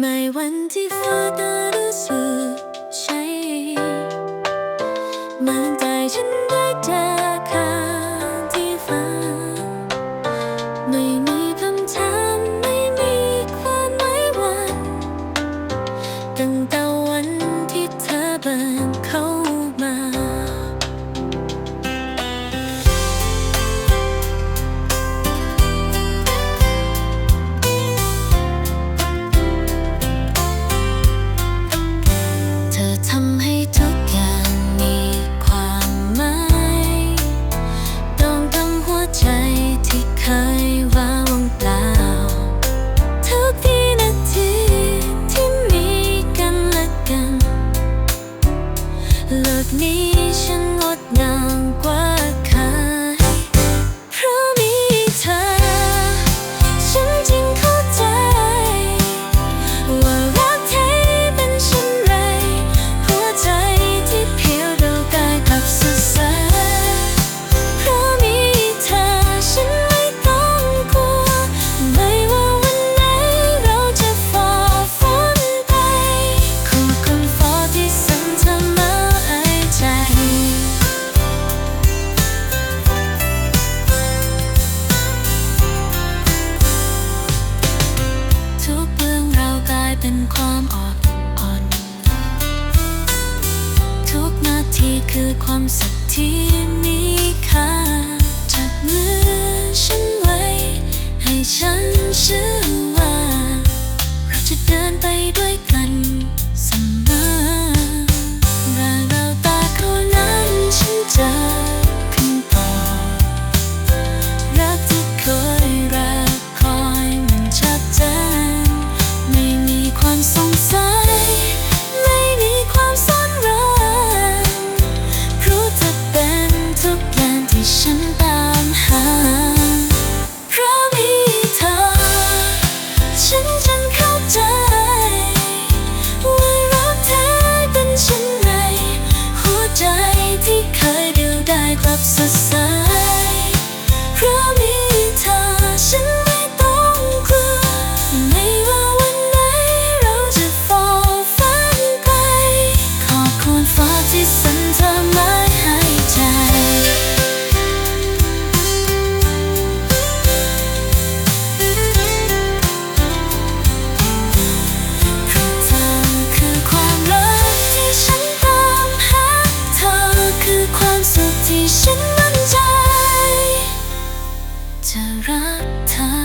ไม่วันที่ฟ้าตารู้สึกใช่มันใจฉันได้เจอคำที่ฟ้า ไม่มีคำถามไม่มีความหมายวัน ตั้งแต่วันที่เธอเบิกเขา ต็นความอ่อนอ่อน ทุกนาทีคือความสักที่มีค่าจับมือฉันไว้ ให้ฉันเชื่อว่า เราจะเดินไปด้วยกัน of society. ฉันมั่นใจจะรักเธอ